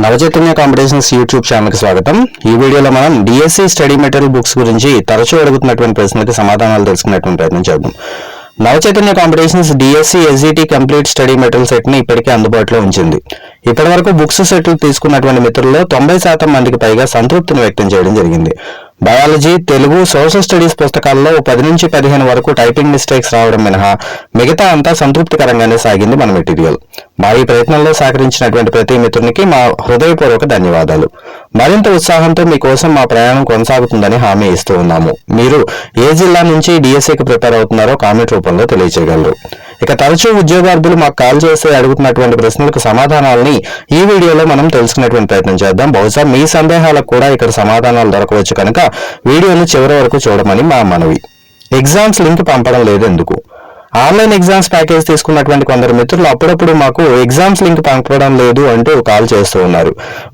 Navachaitanya competitions YouTube ఛానల్కి స్వాగతం. ఈ వీడియోలో మనం డిఎస్సి స్టడీ మెటీరియల్ బుక్స్ గురించి తరచూ అడుగుతున్నటువంటి ప్రశ్నలకు సమాధానాలు తెలుసుకునేటువంటి ప్రయత్నం చేద్దాం. Navachaitanya competitions DSC SGT complete study material సెట్ని ఇప్పటికే అందుబాటులో ఉంచింది. ఇప్పటి వరకు బుక్స్ సెట్లు తీసుకున్నటువంటి మిత్రుల్లో తొంభై శాతం మందికి పైగా సంతృప్తిని వ్యక్తం చేయడం జరిగింది. బయాలజీ తెలుగు సోషల్ స్టడీస్ పుస్తకాల్లో పది నుంచి పదిహేను వరకు టైపింగ్ మిస్టేక్స్ రావడం మినహా మిగతా అంతా సంతృప్తికరంగానే సాగింది మన మెటీరియల్. మా ఈ ప్రయత్నంలో సహకరించినటువంటి ప్రతి మిత్రునికి మా హృదయపూర్వక ధన్యవాదాలు. మరింత ఉత్సాహంతో మీకోసం మా ప్రయాణం కొనసాగుతుందని హామీ ఇస్తూ ఉన్నాము. మీరు ఏ జిల్లా నుంచి డిఎస్సికి ప్రిపేర్ అవుతున్నారో కామెంట్ రూపంలో తెలియజేయగలరు ఇక తరచూ ఉద్యోగార్థులు మాకు కాల్ చేసి అడుగుతున్నటువంటి ప్రశ్నలకు సమాధానాలని ఈ వీడియోలో మనం తెలుసుకునేటువంటి ప్రయత్నం చేద్దాం. బహుశా మీ సందేహాలకు కూడా ఇక్కడ సమాధానాలు దొరకవచ్చు కనుక వీడియోను చివరి వరకు చూడమని మా మనవి. ఎగ్జామ్స్ లింక్ పంపడం లేదు ఎందుకు ఆన్లైన్ ఎగ్జామ్స్ ప్యాకేజ్ తీసుకున్నటువంటి కొందరు మిత్రులు అప్పుడప్పుడు మాకు ఎగ్జామ్స్ లింక్ పంపడం లేదు అంటూ కాల్ చేస్తూ ఉన్నారు.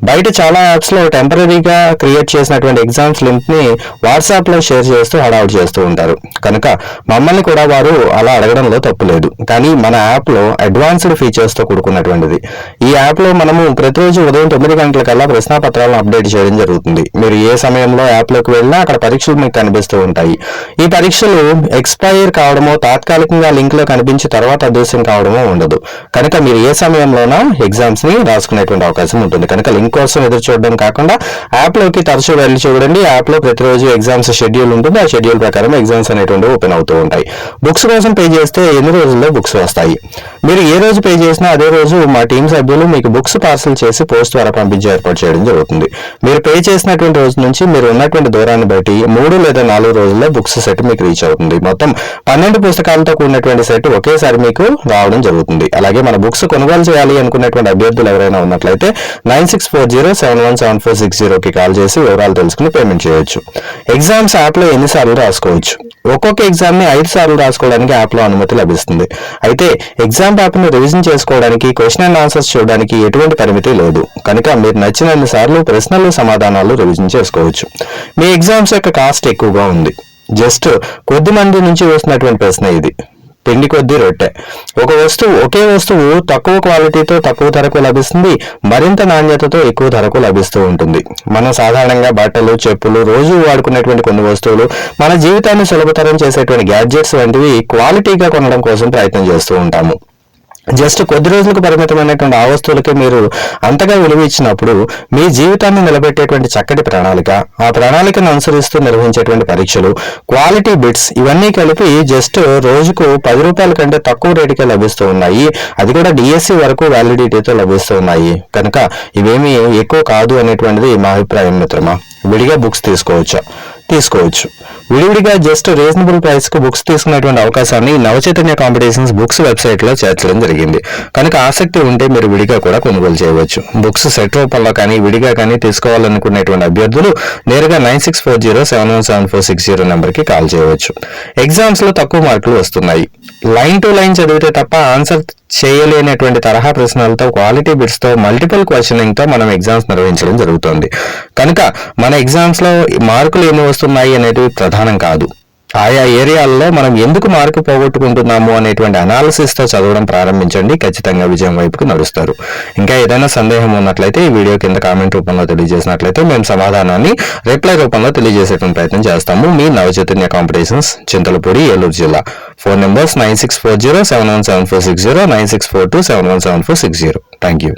బయట చాలా యాప్స్లో టెంపరీగా క్రియేట్ చేసినటువంటి ఎగ్జామ్స్ లింక్ని వాట్సాప్లో షేర్ చేస్తూ హడావుట్ చేస్తూ ఉంటారు. కనుక మమ్మల్ని కూడా వారు అలా అడగడంలో తప్పు లేదు. కానీ మన యాప్లో అడ్వాన్స్డ్ ఫీచర్స్తో కూడుకున్నటువంటిది. ఈ యాప్లో మనము ప్రతిరోజు ఉదయం తొమ్మిది గంటలకల్లా ప్రశ్నాపత్రాలను అప్డేట్ చేయడం జరుగుతుంది. మీరు ఏ సమయంలో యాప్లోకి వెళ్ళినా అక్కడ పరీక్షలు మీకు కనిపిస్తూ ఉంటాయి. ఈ పరీక్షలు ఎక్స్పైర్ కావడమో తాత్కాలికంగా లింక్లో కనిపించి తర్వాత అదృశ్యం కావడమో ఉండదు. కనుక మీరు ఏ సమయంలోనైనా ఎగ్జామ్స్ని రాసుకునేటువంటి అవకాశం ఉంటుంది. కనుక లింక్ కోసం ఎదురు చూడడం కాకుండా యాప్లోకి తరచూ వెళ్ళి చూడండి. యాప్లో ప్రతిరోజు ఎగ్జామ్స్ షెడ్యూల్ ఉంటుంది. ఆ షెడ్యూల్ ప్రకారం ఎగ్జామ్స్ అనేటువంటి ఓపెన్ అవుతూ ఉంటాయి. బుక్స్ కోసం పే చేస్తే ఎన్ని రోజుల్లో బుక్స్ వస్తాయి? మీరు ఏ రోజు పే చేసినా అదే రోజు మా టీం సభ్యులు మీకు బుక్స్ పార్సల్ చేసి పోస్ట్ ద్వారా పంపించే ఏర్పాటు చేయడం జరుగుతుంది. మీరు పే చేసినటువంటి రోజు నుంచి మీరు ఉన్నటువంటి దూరాన్ని బట్టి మూడు లేదా నాలుగు రోజుల్లో బుక్స్ సెట్ మీకు రీచ్ అవుతుంది. మొత్తం పన్నెండు పుస్తకాలతో కూడిన ఉన్నటువంటి సెట్ ఒకేసారి మీకు రావడం జరుగుతుంది. అలాగే మన బుక్స్ కొనుగోలు చేయాలి అనుకునేటువంటి అభ్యర్థులు ఎవరైనా ఉన్నట్లయితే nine six four zero seven one seven four six జీరోకి కాల్ చేసి వివరాలు తెలుసుకుని పేమెంట్ చేయొచ్చు. ఎగ్జామ్స్ యాప్లో ఎన్నిసార్లు రాసుకోవచ్చు? ఒక్కొక్క ఎగ్జామ్ని ఐదు సార్లు రాసుకోవడానికి యాప్లో అనుమతి లభిస్తుంది. అయితే ఎగ్జామ్ యాప్ను రివిజన్ చేసుకోవడానికి క్వశ్చన్ అండ్ ఆన్సర్స్ చూడడానికి ఎటువంటి పరిమితి లేదు. కనుక మీరు నచ్చినన్ని సార్లు ప్రశ్నలు సమాధానాలు రివిజన్ చేసుకోవచ్చు. మీ ఎగ్జామ్స్ యొక్క కాస్ట్ ఎక్కువగా ఉంది. జస్ట్ కొద్ది మంది నుంచి వస్తున్నటువంటి ప్రశ్న ఇది. పిండి కొద్దీ రొట్టె. ఒక వస్తువు ఒకే వస్తువు తక్కువ క్వాలిటీతో తక్కువ ధరకు లభిస్తుంది. మరింత నాణ్యతతో ఎక్కువ ధరకు లభిస్తూ ఉంటుంది. మనం సాధారణంగా బట్టలు చెప్పులు రోజు వాడుకునేటువంటి కొన్ని వస్తువులు మన జీవితాన్ని సులభతరం చేసేటువంటి గ్యాడ్జెట్స్ వంటివి క్వాలిటీగా కొనడం కోసం ప్రయత్నం చేస్తూ ఉంటాము. జస్ట్ కొద్ది రోజులకు పరిమితమైనటువంటి ఆ వస్తువులకే మీరు అంతగా విలువ ఇచ్చినప్పుడు మీ జీవితాన్ని నిలబెట్టేటువంటి చక్కటి ప్రణాళిక. ఆ ప్రణాళికను అనుసరిస్తూ నిర్వహించేటువంటి పరీక్షలు క్వాలిటీ బిట్స్ ఇవన్నీ కలిపి జస్ట్ రోజుకు పది రూపాయల కంటే తక్కువ రేటుకే లభిస్తూ ఉన్నాయి. అది కూడా డిఎస్సి వరకు వ్యాలిడిటీతో లభిస్తూ ఉన్నాయి. కనుక ఇవేమీ ఎక్కువ కాదు అనేటువంటిది మా అభిప్రాయం మిత్రమా? విడిగా బుక్స్ తీసుకోవచ్చా? తీసుకోవచ్చు. విడివిడిగా జస్ట్ రీజనబుల్ ప్రైస్కు బుక్స్ తీసుకునేటువంటి అవకాశాన్ని నవచైతన్య కాంపిటీషన్స్ బుక్స్ వెబ్సైట్లో చేర్చడం జరిగింది. కనుక ఆసక్తి ఉంటే మీరు విడిగా కూడా కొనుగోలు చేయవచ్చు. బుక్స్ సెట్ రూపంలో కానీ విడిగా కానీ తీసుకోవాలనుకునేటువంటి అభ్యర్థులు నేరుగా nine six four zero seven one seven four six zero నెంబర్కి కాల్ చేయవచ్చు. ఎగ్జామ్స్లో తక్కువ మార్కులు వస్తున్నాయి. లైన్ టు లైన్ చదివితే తప్ప ఆన్సర్ చేయలేనటువంటి తరహా ప్రశ్నలతో క్వాలిటీ బిట్స్తో మల్టిపుల్ క్వశ్చనింగ్తో మనం ఎగ్జామ్స్ నిర్వహించడం జరుగుతుంది. కనుక మన ఎగ్జామ్స్లో మార్కులు ఏమి వస్తున్నాయి అనేది ప్రధానం కాదు. ఆయా ఏరియాల్లో మనం ఎందుకు మార్కు పోగొట్టుకుంటున్నాము అనేటువంటి అనాలిసిస్తో చదవడం ప్రారంభించండి. ఖచ్చితంగా విజయం వైపుకు నడుస్తారు. ఇంకా ఏదైనా సందేహం ఉన్నట్లయితే ఈ వీడియో కింద కామెంట్ రూపంలో తెలియజేసినట్లయితే మేము సమాధానాన్ని రిప్లై రూపంలో తెలియజేసేటువంటి ప్రయత్నం చేస్తాము. మీ నవచైతన్య కాంపిటీషన్స్ చింతలపూడి ఏలూరు జిల్లా. Phone numbers nine six four zero seven one seven four six zero nine six four two seven one seven four six zero thank you